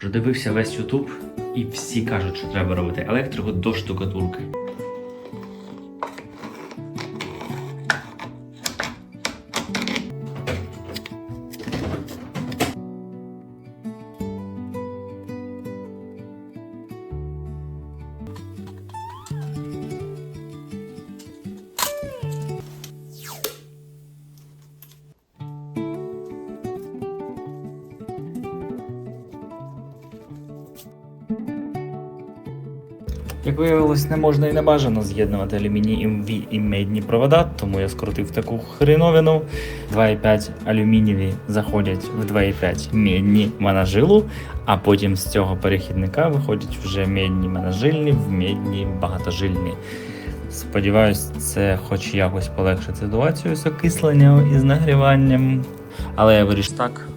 Продивився весь Ютуб, і всі кажуть, що треба робити електрику до штукатурки. Як виявилось, не можна і не бажано з'єднувати алюмінієві і медні провода, тому я скрутив таку хреновину. 2,5 алюмінієві заходять в 2,5 медні моножилу, а потім з цього перехідника виходять вже медні моножильні в медні багатожильні. Сподіваюсь, це хоч якось полегшить ситуацію з окисленням і з нагріванням. Але я виріш так,